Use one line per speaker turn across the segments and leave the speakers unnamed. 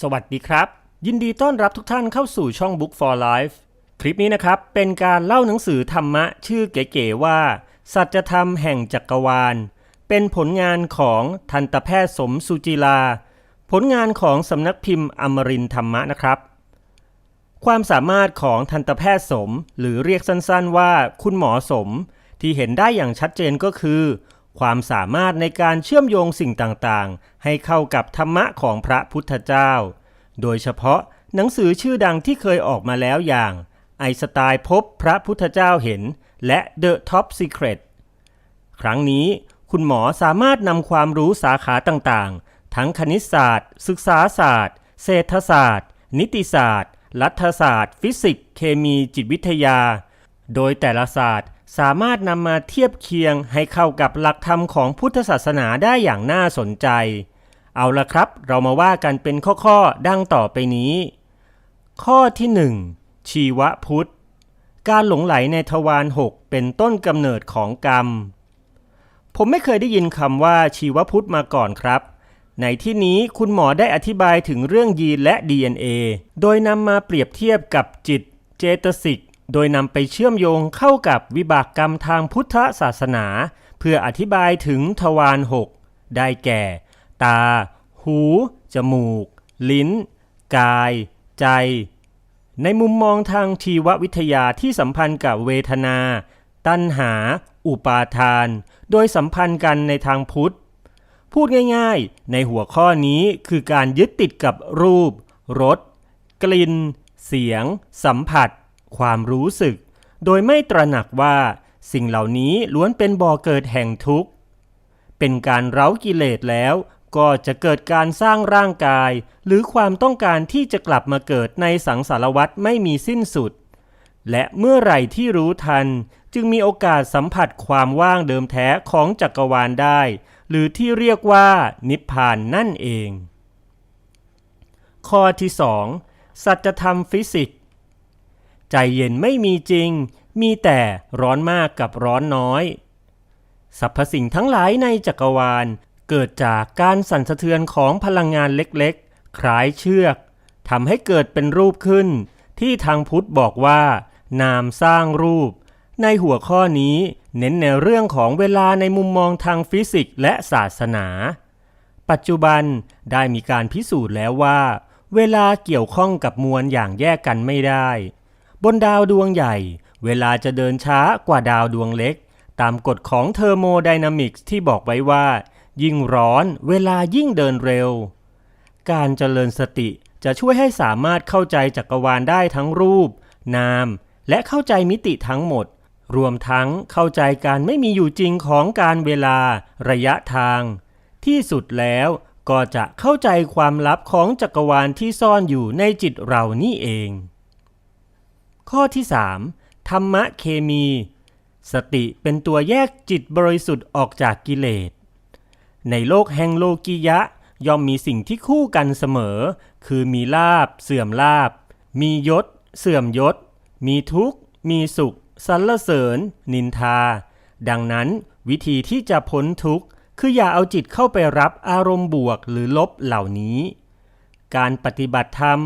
สวัสดีครับ ยินดีต้อนรับทุกท่านเข้าสู่ช่อง Book for Life คลิปนี้นะครับ เป็นการเล่าหนังสือธรรมะชื่อเก๋ๆว่า สัจธรรมแห่งจักรวาล เป็นผลงานของทันตแพทย์สมสุจิลา ผลงานของสำนักพิมพ์อมรินธรรมะนะครับ ความสามารถของทันตแพทย์สม หรือเรียกสั้นๆว่าคุณหมอสม ที่เห็นได้อย่างชัดเจนก็คือ ความสามารถในการเชื่อมโยงสิ่งต่างๆ ให้เข้ากับธรรมะของพระพุทธเจ้า โดยเฉพาะหนังสือชื่อดังที่เคยออกมาแล้วอย่าง ไอสไตล์พบพระพุทธเจ้าเห็น และ The Top Secret ครั้งนี้คุณหมอสามารถนำความรู้สาขาต่างๆ ทั้งคณิตศาสตร์ ศึกษาศาสตร์ เศรษฐศาสตร์ นิติศาสตร์ รัฐศาสตร์ ฟิสิกส์ เคมี จิตวิทยา โดยแต่ละศาสตร์ สามารถนำมาเทียบเคียงให้เข้ากับหลักธรรมของพุทธศาสนาได้อย่างน่าสนใจ เอาละครับ เรามาว่ากันเป็นข้อๆ ดังต่อไปนี้ ข้อที่ 1 ชีวพุทธ การหลงไหลในทวารหกเป็นต้นกำเนิดของกรรม ผมไม่เคยได้ยินคำว่าชีวพุทธมาก่อนครับ ในที่นี้คุณหมอได้อธิบายถึงเรื่องยีนและ DNA โดยนำมาเปรียบเทียบกับจิต เจตสิก โดยนำไปเชื่อมโยงเข้ากับวิบากกรรมทางพุทธศาสนา เพื่ออธิบายถึงทวารหกได้แก่ ตา หู จมูก ลิ้น กาย ใจ ในมุมมองทางชีววิทยาที่สัมพันธ์กับเวทนา ตัณหา อุปาทาน โดยสัมพันธ์กันในทางพุทธ พูดง่ายๆ ในหัวข้อนี้คือการยึดติดกับรูป รส กลิ่น เสียง สัมผัส ความรู้สึก โดยไม่ตระหนักว่าสิ่งเหล่านี้ล้วนเป็นบ่อเกิดแห่งทุกข์ เป็นการเร้ากิเลสแล้วก็จะเกิดการสร้างร่างกาย หรือความต้องการที่จะกลับมาเกิดในสังสารวัฏไม่มีสิ้นสุด และเมื่อไหร่ที่รู้ทัน จึงมีโอกาสสัมผัสความว่างเดิมแท้ของจักรวาลได้ หรือที่เรียกว่านิพพานนั่นเอง ข้อที่ 2 สัจธรรมฟิสิกส์ ใจเย็นไม่มีจริง มีแต่ร้อนมากกับร้อนน้อย สรรพสิ่งทั้งหลายในจักรวาล เกิดจากการสั่นสะเทือนของพลังงานเล็กๆ คล้ายเชือกทำให้เกิดเป็นรูปขึ้น ที่ทางพุทธบอกว่า นามสร้างรูป ในหัวข้อนี้เน้นในเรื่องของเวลาในมุมมองทางฟิสิกส์และศาสนา ปัจจุบันได้มีการพิสูจน์แล้วว่า เวลาเกี่ยวข้องกับมวลอย่างแยกกันไม่ได้ บนดาวดวงใหญ่ เวลาจะเดินช้ากว่าดาวดวงเล็ก ตามกฎของเทอร์โมไดนามิกส์ที่บอกไว้ว่า ยิ่งร้อนเวลายิ่งเดินเร็ว การเจริญสติจะช่วยให้สามารถเข้าใจจักรวาลได้ทั้งรูป นาม และเข้าใจมิติทั้งหมด รวมทั้งเข้าใจการไม่มีอยู่จริงของการเวลา ระยะทาง ที่สุดแล้วก็จะเข้าใจความลับของจักรวาลที่ซ่อนอยู่ในจิตเรานี่เอง ข้อที่ 3. ธรรมะเคมี สติเป็นตัวแยกจิตบริสุทธิ์ออกจากกิเลส ในโลกแห่งโลกิยะย่อมมีสิ่งที่คู่กันเสมอ คือมีลาบ เสื่อมลาบ มียศ เสื่อมยศ มีทุกข์ มีสุขสรรเสริญ นินทา ดังนั้นวิธีที่จะพ้นทุกข์ คืออย่าเอาจิตเข้าไปรับอารมณ์บวกหรือลบเหล่านี้ การปฏิบัติธรรม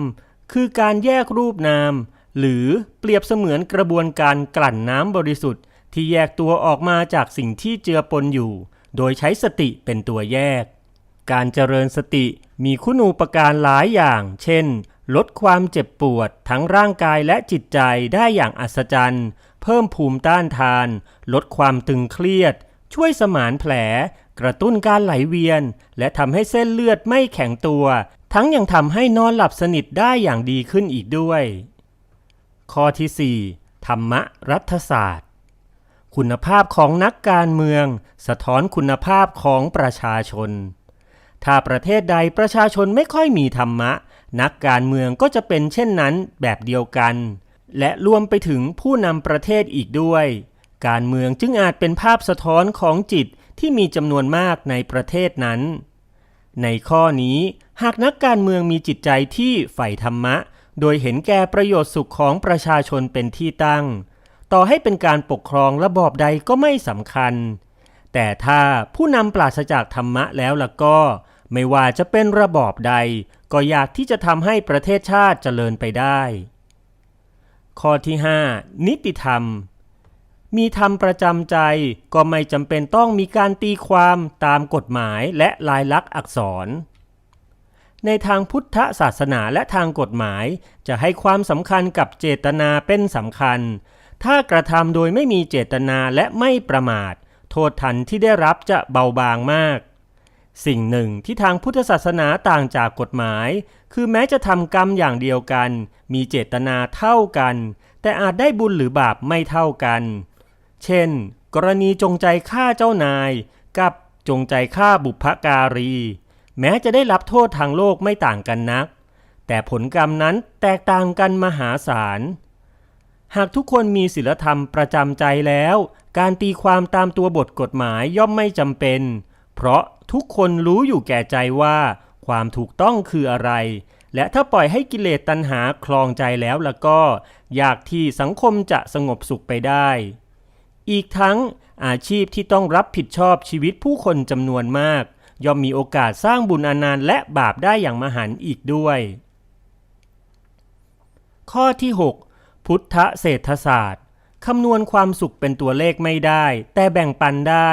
คือการแยกรูปนาม หรือเปรียบเสมือนกระบวนการกลั่นน้ำบริสุทธิ์ ที่แยกตัวออกมาจากสิ่งที่เจือปนอยู่ โดยใช้สติเป็นตัวแยก การเจริญสติมีคุณูปการหลายอย่าง เช่น ลดความเจ็บปวดทั้งร่างกายและจิตใจได้อย่างอัศจรรย์ เพิ่มภูมิต้านทาน ลดความตึงเครียด ช่วยสมานแผล กระตุ้นการไหลเวียน และทำให้เส้นเลือดไม่แข็งตัว ทั้งยังทำให้นอนหลับสนิทได้อย่างดีขึ้นอีกด้วย ข้อที่ 4 ธรรมรัฐศาสตร์ คุณภาพของนักการเมือง สะท้อนคุณภาพของประชาชน ถ้าประเทศใดประชาชนไม่ค่อยมีธรรมะ นักการเมืองก็จะเป็นเช่นนั้นแบบเดียวกัน และรวมไปถึงผู้นำประเทศอีกด้วย การเมืองจึงอาจเป็นภาพสะท้อนของจิตที่มีจำนวนมากในประเทศนั้น ในข้อนี้หากนักการเมืองมีจิตใจที่ใฝ่ธรรมะ โดยเห็นแก่ประโยชน์สุขของประชาชนเป็นที่ตั้ง ต่อให้เป็นการปกครองระบอบใดก็ไม่สำคัญ แต่ถ้าผู้นำปราศจากธรรมะแล้วล่ะก็ ไม่ว่าจะเป็นระบอบใด ก็อยากที่จะทำให้ประเทศชาติเจริญไปได้ ข้อที่ 5 นิติธรรม มีธรรมประจำใจก็ไม่จำเป็นต้องมีการตีความตามกฎหมายและลายลักษณ์อักษร ในทางพุทธศาสนาและทางกฎหมาย จะให้ความสำคัญกับเจตนาเป็นสำคัญ ถ้ากระทำโดยไม่มีเจตนาและไม่ประมาท โทษทันที่ได้รับจะเบาบางมาก สิ่งหนึ่งที่ทางพุทธศาสนาต่างจากกฎหมาย คือแม้จะทำกรรมอย่างเดียวกัน มีเจตนาเท่ากัน แต่อาจได้บุญหรือบาปไม่เท่ากัน เช่น กรณีจงใจฆ่าเจ้านาย กับจงใจฆ่าบุพการี แม้จะได้รับโทษทางโลกไม่ต่างกันนัก แต่ผลกรรมนั้นแตกต่างกันมหาศาล หากทุกคนมีศีลธรรมประจำใจแล้ว การตีความตามตัวบทกฎหมายย่อมไม่จำเป็น เพราะทุกคนรู้อยู่แก่ใจว่า ความถูกต้องคืออะไร และถ้าปล่อยให้กิเลสตัณหาคลองใจแล้วแล้วก็ ยากที่สังคมจะสงบสุขไปได้ อีกทั้งอาชีพที่ต้องรับผิดชอบชีวิตผู้คนจำนวนมาก ย่อมมีโอกาสสร้างบุญอานานต์และบาปได้อย่างมหันต์อีกด้วย ข้อที่ 6 พุทธเศรษฐศาสตร์คำนวณความสุขเป็นตัวเลขไม่ได้ แต่แบ่งปันได้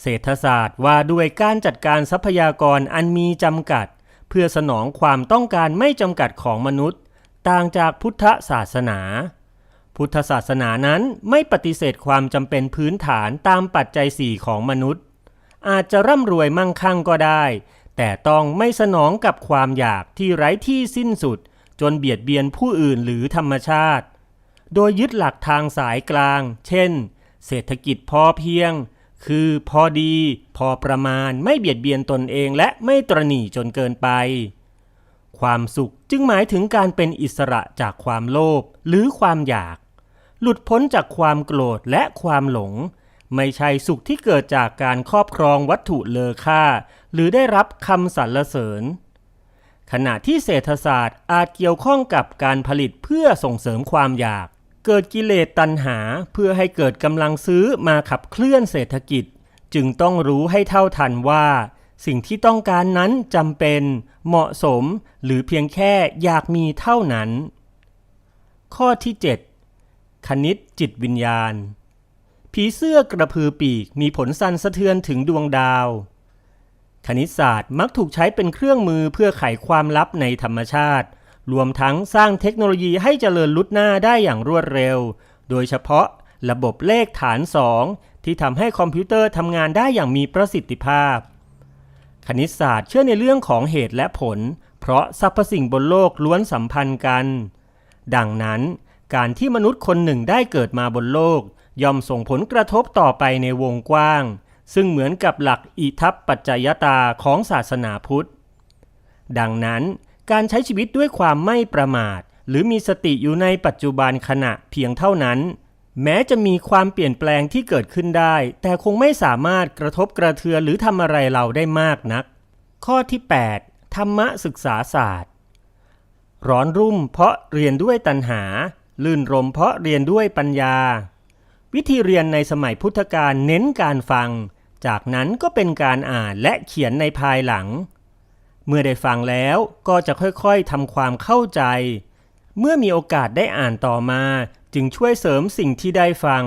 เศรษฐศาสตร์ว่าด้วยการจัดการทรัพยากรอันมีจำกัด เพื่อสนองความต้องการไม่จำกัดของมนุษย์ ต่างจากพุทธศาสนา พุทธศาสนานั้นไม่ปฏิเสธความจำเป็นพื้นฐานตามปัจจัยสี่ของมนุษย์ อาจจะร่ำรวยมั่งคั่งก็ได้ แต่ต้องไม่สนองกับความอยากที่ไร้ที่สิ้นสุด จนเบียดเบียนผู้อื่นหรือธรรมชาติ โดยยึดหลักทางสายกลาง เช่น เศรษฐกิจพอเพียง คือพอดี พอประมาณไม่เบียดเบียนตนเองและไม่ตรหนี่จนเกินไป ความสุขจึงหมายถึงการเป็นอิสระจากความโลภหรือความอยาก หลุดพ้นจากความโกรธและความหลง ไม่ใช่สุขที่เกิดจากการครอบครองวัตถุเลอค่า หรือได้รับคำสรรเสริญ ขณะที่เศรษฐศาสตร์อาจเกี่ยวข้องกับการผลิตเพื่อส่งเสริมความอยาก เกิดกิเลสตัณหาเพื่อให้เกิดกำลังซื้อมาขับเคลื่อนเศรษฐกิจ จึงต้องรู้ให้เท่าทันว่า สิ่งที่ต้องการนั้นจำเป็น เหมาะสม หรือเพียงแค่อยากมีเท่านั้น ข้อที่ 7 คณิตจิตวิญญาณ ผีเสื้อกระพือปีกมีผลสั่นสะเทือนถึงดวงดาว คณิตศาสตร์มักถูกใช้เป็นเครื่องมือเพื่อไขความลับในธรรมชาติ รวมทั้งสร้างเทคโนโลยีให้เจริญลุดหน้าได้อย่างรวดเร็ว โดยเฉพาะระบบเลขฐาน 2 ที่ทำให้คอมพิวเตอร์ทำงานได้อย่างมีประสิทธิภาพ คณิตศาสตร์เชื่อในเรื่องของเหตุและผล เพราะสรรพสิ่งบนโลกล้วนสัมพันธ์กัน ดังนั้น การที่มนุษย์คนหนึ่งได้เกิดมาบนโลก ย่อมส่งผลกระทบต่อไปในวงกว้าง ซึ่งเหมือนกับหลักอิทัปปัจจยตาของศาสนาพุทธ ดังนั้นการใช้ชีวิตด้วยความไม่ประมาท หรือมีสติอยู่ในปัจจุบันขณะเพียงเท่านั้น แม้จะมีความเปลี่ยนแปลงที่เกิดขึ้นได้ แต่คงไม่สามารถกระทบกระเทือนหรือทำอะไรเราได้มากนัก ข้อที่ 8 ธรรมะศึกษาศาสตร์ ร้อนรุ่มเพราะเรียนด้วยตัณหา ลื่นรมเพราะเรียนด้วยปัญญา วิธีเรียนในสมัยพุทธกาลเน้นการฟัง จากนั้นก็เป็นการอ่านและเขียนในภายหลัง เมื่อได้ฟังแล้วก็จะค่อยๆทำความเข้าใจ เมื่อมีโอกาสได้อ่านต่อมา จึงช่วยเสริมสิ่งที่ได้ฟัง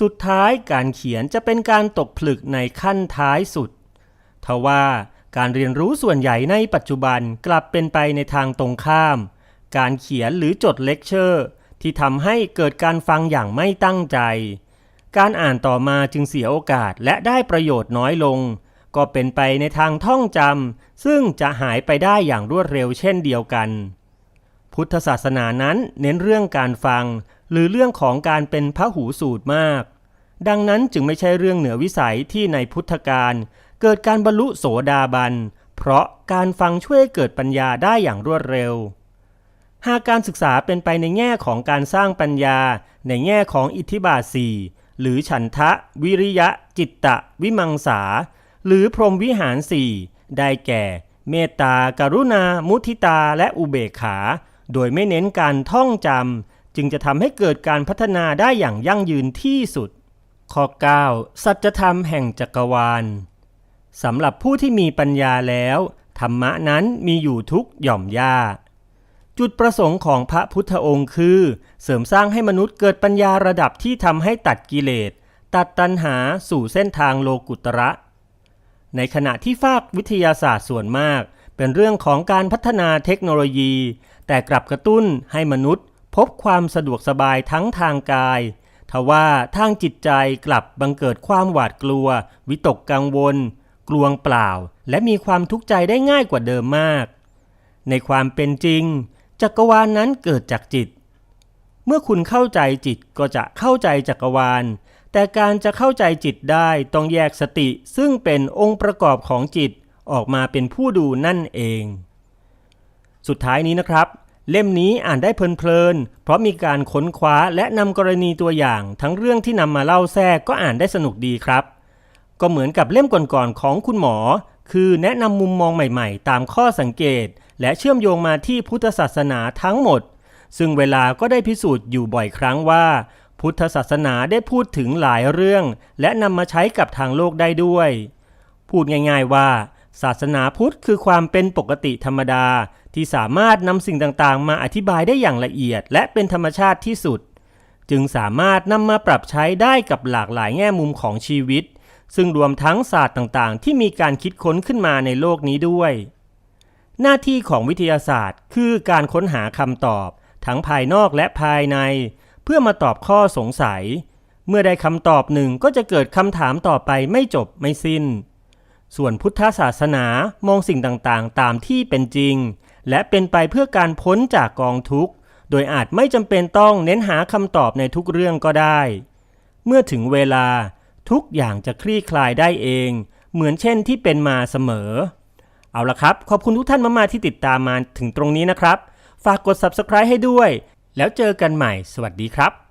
สุดท้ายการเขียนจะเป็นการตกผลึกในขั้นท้ายสุดทว่าการเรียนรู้ส่วนใหญ่ในปัจจุบันกลับเป็นไปในทางตรงข้าม การเขียนหรือจดเลคเชอร์ ที่ทำให้เกิดการฟังอย่างไม่ตั้งใจ การอ่านต่อมาจึงเสียโอกาสและได้ประโยชน์น้อยลง ก็เป็นไปในทางท่องจำซึ่งจะหายไปได้อย่างรวดเร็วเช่นเดียวกัน พุทธศาสนานั้นเน้นเรื่องการฟัง หรือเรื่องของการเป็นพระหูสูตรมาก ดังนั้นจึงไม่ใช่เรื่องเหนือวิสัยที่ในพุทธการเกิดการบรรลุโสดาบัน เพราะการฟังช่วยให้เกิดปัญญาได้อย่างรวดเร็ว หากการศึกษาเป็นไปในแง่ของการสร้างปัญญา ในแง่ของอิทธิบาทสี่หรือฉันทะ วิริยะ จิตตะ วิมังสา หรือพรหมวิหารสี่ได้แก่ เมตตากรุณา มุทิตาและอุเบกขา โดยไม่เน้นการท่องจำจึงจะทำให้เกิดการพัฒนาได้อย่างยั่งยืนที่สุด ข้อ 9 สัจธรรมแห่งจักรวาลสำหรับผู้ที่มีปัญญาแล้ว ธรรมะนั้นมีอยู่ทุกหย่อมย่า จุดประสงค์ของพระพุทธองค์คือ เสริมสร้างให้มนุษย์เกิดปัญญาระดับที่ทำให้ตัดกิเลส ตัดตัณหาสู่เส้นทางโลกุตระ ในขณะที่ภาควิทยาศาสตร์ส่วนมาก เป็นเรื่องของการพัฒนาเทคโนโลยี แต่กลับกระตุ้นให้มนุษย์ พบความสะดวกสบายทั้งทางกายทว่าทางจิตใจกลับบังเกิดความหวาดกลัว วิตกกังวล กลวงเปล่า และมีความทุกข์ใจได้ง่ายกว่าเดิมมาก ในความเป็นจริง จักรวาลนนั้นเกิดจากจิต เมื่อคุณเข้าใจจิตก็จะเข้าใจจักรวาล แต่การจะเข้าใจจิตได้ต้องแยกสติซึ่งเป็นองค์ประกอบของจิตออกมาเป็นผู้ดูนั่นเอง สุดท้ายนี้นะครับ เล่มนี้อ่านได้เพลินๆ เพราะมีการค้นคว้าและนำกรณีตัวอย่าง ทั้งเรื่องที่นำมาเล่าแทรกก็อ่านได้สนุกดีครับ ก็เหมือนกับเล่มก่อนๆของคุณหมอ คือแนะนำมุมมองใหม่ๆ ตามข้อสังเกต และเชื่อมโยงมาที่พุทธศาสนาทั้งหมด ซึ่งเวลาก็ได้พิสูจน์อยู่บ่อยครั้งว่า พุทธศาสนาได้พูดถึงหลายเรื่อง และนำมาใช้กับทางโลกได้ด้วย พูดง่ายๆว่า ศาสนาพุทธคือความเป็นปกติธรรมดา ที่สามารถนำสิ่งต่างๆ มาอธิบายได้อย่างละเอียด และเป็นธรรมชาติที่สุด จึงสามารถนำมาปรับใช้ได้กับหลากหลายแง่มุมของชีวิตซึ่งรวมทั้งศาสตร์ต่างๆ ที่มีการคิดค้นขึ้นมาในโลกนี้ด้วย หน้าที่ของวิทยาศาสตร์ คือการค้นหาคำตอบ ทั้งภายนอกและภายใน เพื่อมาตอบข้อสงสัย เมื่อได้คำตอบหนึ่งก็จะเกิดคำถามต่อไปไม่จบไม่สิ้น ส่วนพุทธศาสนามองสิ่งต่างๆ ตามที่เป็นจริง และเป็นไปเพื่อการพ้นจากกองทุกข์ โดยอาจไม่จำเป็นต้องเน้นหาคำตอบในทุกเรื่องก็ได้ เมื่อถึงเวลาทุกอย่างจะคลี่คลายได้เอง เหมือนเช่นที่เป็นมาเสมอ เอาละครับ ขอบคุณทุกท่านมากๆที่ติดตามมาถึงตรงนี้นะครับ ฝากกด subscribe ให้ด้วย แล้วเจอกันใหม่ สวัสดีครับ